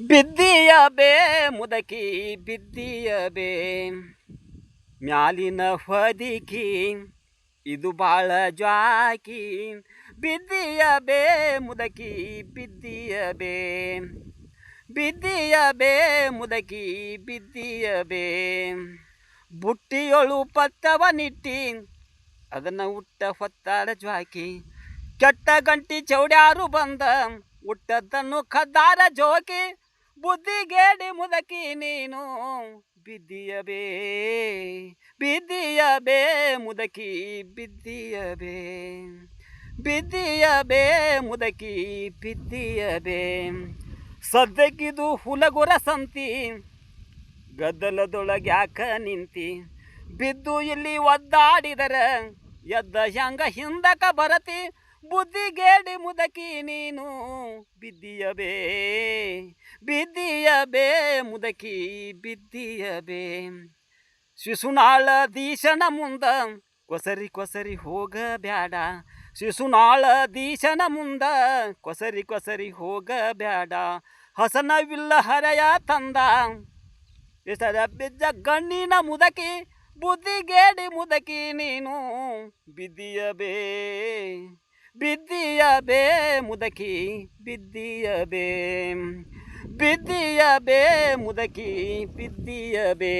ಬಿದ್ದಿಯ ಬೇ ಮುದಕಿ ಬಿದ್ದಿಯ ಬೇ ಮ್ಯಾಲಿನ ಹೊದಿಕಿ, ಇದು ಬಾಳ ಜಾಕಿ ಬಿದ್ದಿಯ ಬೇ ಮುದಕಿ ಬಿದ್ದಿಯ ಬೇ ಬಿದ್ದಿಯ ಬೇ ಮುದಕಿ ಬಿದ್ದಿಯ ಬೇ ಬುಟ್ಟಿಯೊಳು ಪತ್ತವ ನಿಟ್ಟಿ ಅದನ್ನು ಉಟ್ಟ ಹೊತ್ತಾಳ ಜ್ವಾಕಿ. ಕೆಟ್ಟ ಗಂಟಿ ಚೌಡ್ಯಾರು ಬಂದ, ಉಟ್ಟದ್ದನ್ನು ಕದ್ದಾರ ಜೋಕಿ. ಬುದ್ಧಿಗೇಡಿ ಮುದಕಿ ನೀನು, ಬಿದ್ದಿಯಬೇ ಬಿದ್ದಿಯಬೇ ಮುದಕಿ, ಬಿದ್ದಿಯಬೇ ಬಿದ್ದಿಯಬೇ ಮುದಕಿ, ಬಿದ್ದಿಯಬೇ. ಸದ್ಯಕ್ಕಿದು ಹುಲಗುರ ಸಂತಿ, ಗದ್ದಲದೊಳಗೆ ಯಾಕ ನಿಂತಿ? ಬಿದ್ದು ಇಲ್ಲಿ ಒದ್ದಾಡಿದರ, ಎದ್ದ ಹೆಂಗ ಹಿಂದಕ ಬರತಿ? ಬುದ್ಧಿಗೇಡಿ ಮುದಕಿ ನೀನು. ಬಿದ್ದಿಯಬೇ ಬಿದ್ದಿಯಬೇ, ಮುದಕಿ ಬಿದ್ದಿಯಬೇ. ಶಿಶುನಾಳ ದೀಶನ ಮುಂದ ಕೊಸರಿ ಕೊಸರಿ ಹೋಗಬ್ಯಾಡ. ಶಿಶುನಾಳ ದೀಶನ ಮುಂದ ಕೊಸರಿ ಕೊಸರಿ ಹೋಗ ಬ್ಯಾಡ ಹಸನವಿಲ್ಲ ಹರೆಯ ತಂದ. ಎಷ್ಟ ಬಿದ್ದ ಗಣ್ಣಿನ ಮುದಕಿ ಬುದ್ಧಿಗೇಡಿ ಮುದಕಿ ನೀನು. ಬಿದ್ದಿಯ ಬೇ ಬಿದ್ದಿಯ ಬೇ ಮುದಕಿ ಬಿದ್ದಿಯ ಬೇ ಬಿದ್ದಿಯ ಬೇ ಮುದಕಿ ಬಿದ್ದಿಯ ಬೇ